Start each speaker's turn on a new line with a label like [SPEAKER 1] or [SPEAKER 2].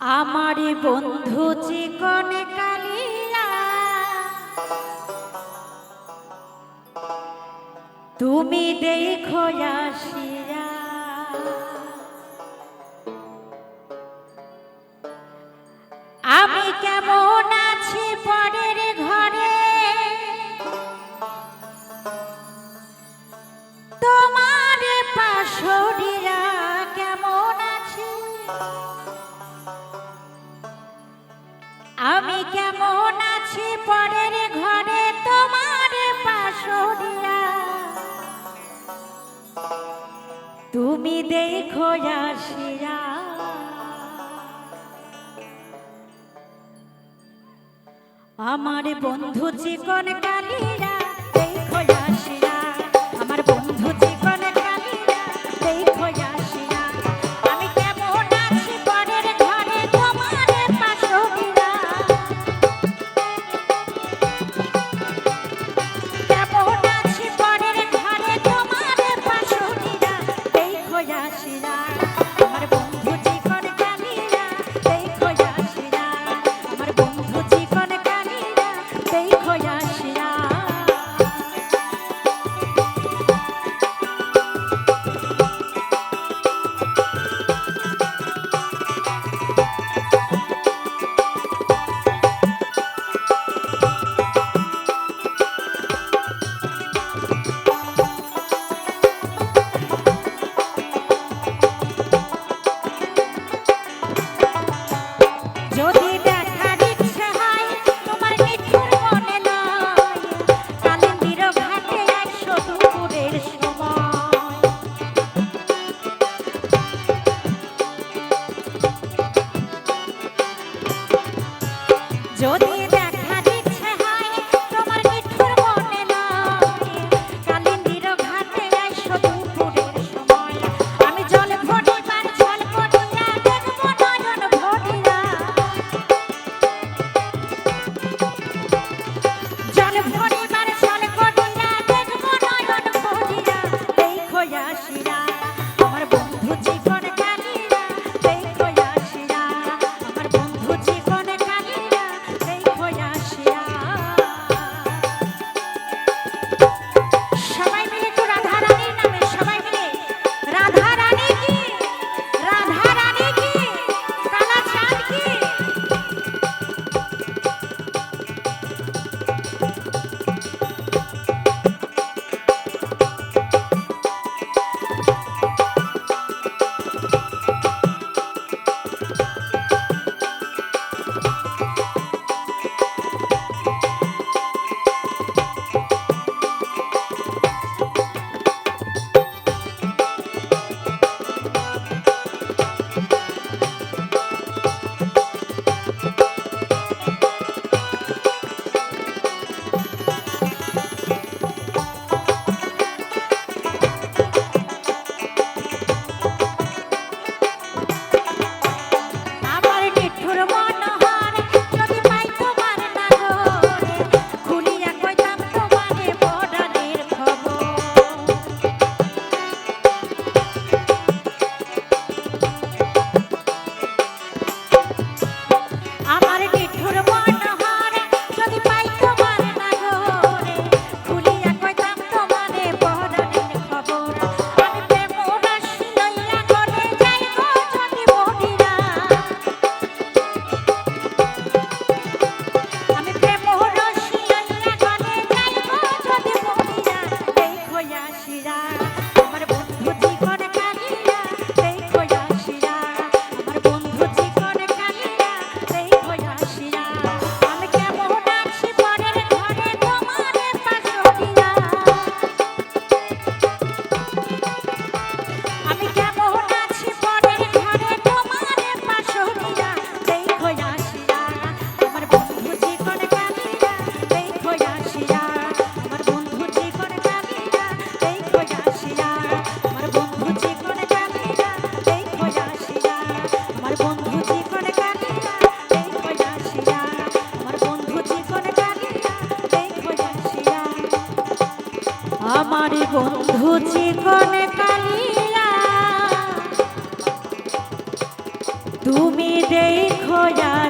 [SPEAKER 1] আমারে বন্ধু চিকনে কালিয়া তুমি দেখো আসিয়া। আমি কেমন আমি কেমন আছি পরের ঘরে তোমার পাশরিয়া? তুমি দেখো আসিয়া আমার বন্ধু জীবন কালিরা যদি আমার বন্ধু জীবনে আমার বন্ধু চিকন কালিয়া তুমি দেখো যায়